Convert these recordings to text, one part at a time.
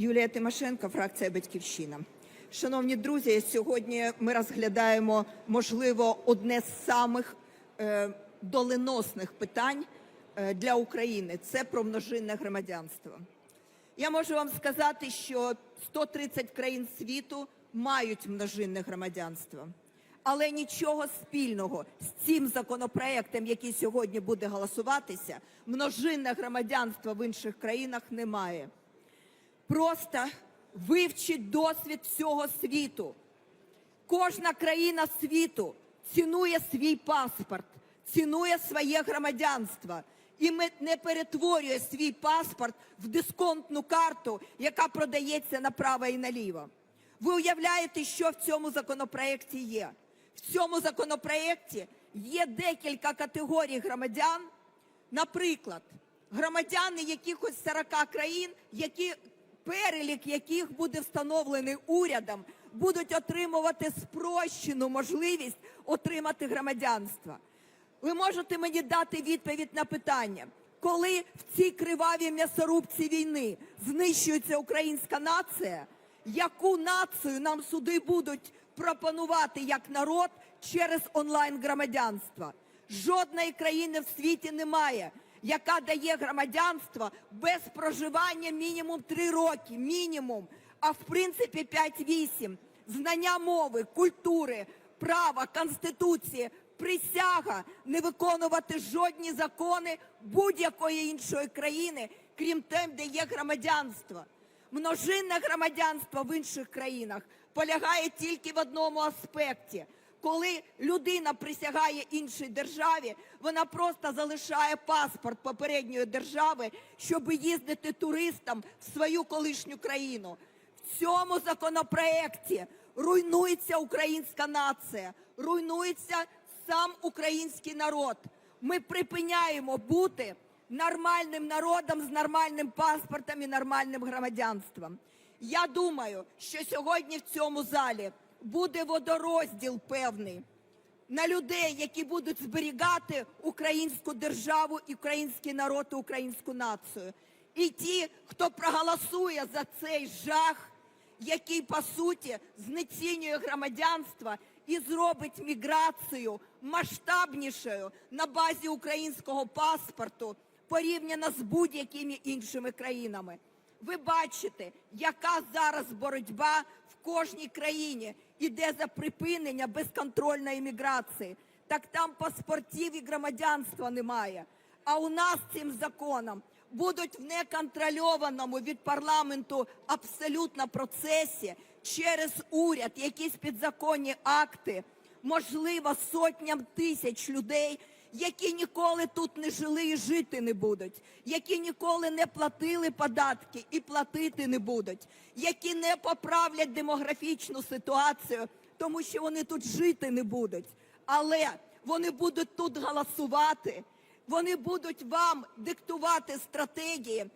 Юлія Тимошенко, фракція Батьківщина. Шановні друзі, сьогодні ми розглядаємо, можливо, одне з самих е, доленосних питань е, для України це про множинне громадянство. Я можу вам сказати, що 130 країн світу мають множинне громадянство. Але нічого спільного з цим законопроектом, який сьогодні буде голосуватися, множинне громадянство в інших країнах немає. Просто вивчіть досвід всього світу. Кожна країна світу цінує свій паспорт, цінує своє громадянство і ме- не перетворює свій паспорт в дисконтну карту, яка продається направо і наліво. Ви уявляєте, що в цьому законопроекті є? В цьому законопроекті є декілька категорій громадян, Наприклад, громадяни якихось 40 країн, які перелік яких буде встановлений урядом, будуть отримувати спрощену можливість отримати громадянство. Ви можете мені дати відповідь на питання, коли в цій кривавій м'ясорубці війни знищується українська нація, яку націю нам суди будуть пропонувати як народ через онлайн громадянство? Жодної країни в світі немає, яка дає громадянство без проживання мінімум 3 роки, мінімум, а в принципі 5-8. Знання мови, культури, права, конституції, присяга не виконувати жодні закони будь-якої іншої країни, крім тем, де є громадянство. Множинне громадянство в інших країнах полягає тільки в одному аспекті. Коли людина присягає іншій державі, вона просто залишає паспорт попередньої держави, щоб їздити туристам в свою колишню країну. В цьому законопроекті руйнується українська нація, руйнується сам український народ. Ми припиняємо бути нормальним народом з нормальним паспортом і нормальним громадянством. Я думаю, що сьогодні в цьому залі буде водорозділ певний на людей, які будуть зберігати українську державу, український народ, і українську націю. І ті, хто проголосує за цей жах, який по суті знецінює громадянство і зробить міграцію масштабнішою на базі українського паспорту порівняно з будь-якими іншими країнами. Ви бачите, яка зараз боротьба в кожній країні іде за припинення безконтрольної міграції. Так там паспортів і громадянства немає. А у нас цим законом будуть в неконтрольованому від парламенту абсолютно процесі через уряд, якісь підзаконні акти, можливо, сотням тисяч людей, які ніколи тут не жили і жити не будуть, які ніколи не платили податки і платити не будуть, які не поправлять демографічну ситуацію, тому що вони тут жити не будуть. Але вони будуть тут голосувати, вони будуть вам диктувати стратегії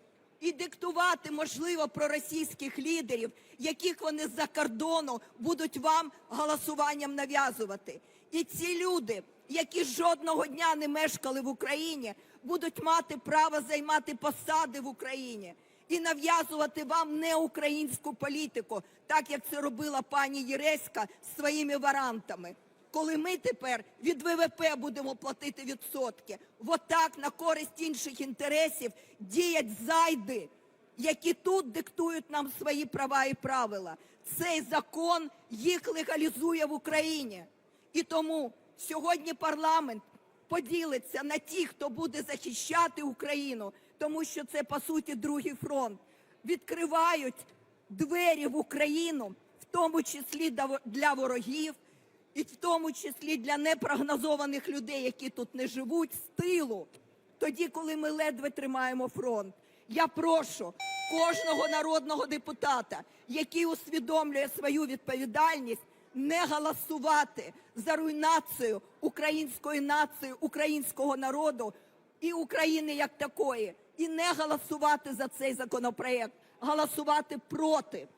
і диктувати, можливо, проросійських лідерів, яких вони з-за кордону будуть вам голосуванням нав'язувати. І ці люди, які жодного дня не мешкали в Україні, будуть мати право займати посади в Україні і нав'язувати вам неукраїнську політику, так як це робила пані Єреська з своїми варантами. Коли ми тепер від ВВП будемо платити відсотки, отак на користь інших інтересів діять зайди, які тут диктують нам свої права і правила. Цей закон їх легалізує в Україні. І тому сьогодні парламент поділиться на ті, хто буде захищати Україну, тому що це по суті другий фронт. Відкривають двері в Україну, в тому числі для ворогів, і в тому числі для непрогнозованих людей, які тут не живуть, з тилу, тоді, коли ми ледве тримаємо фронт. Я прошу кожного народного депутата, який усвідомлює свою відповідальність, не голосувати за руйнацію української нації, українського народу і України як такої, і не голосувати за цей законопроект, голосувати проти.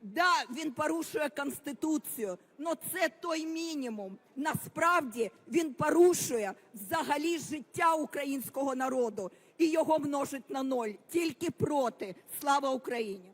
Да, він порушує конституцію, але це той мінімум. Насправді він порушує взагалі життя українського народу і його множить на ноль. Тільки проти. Слава Україні!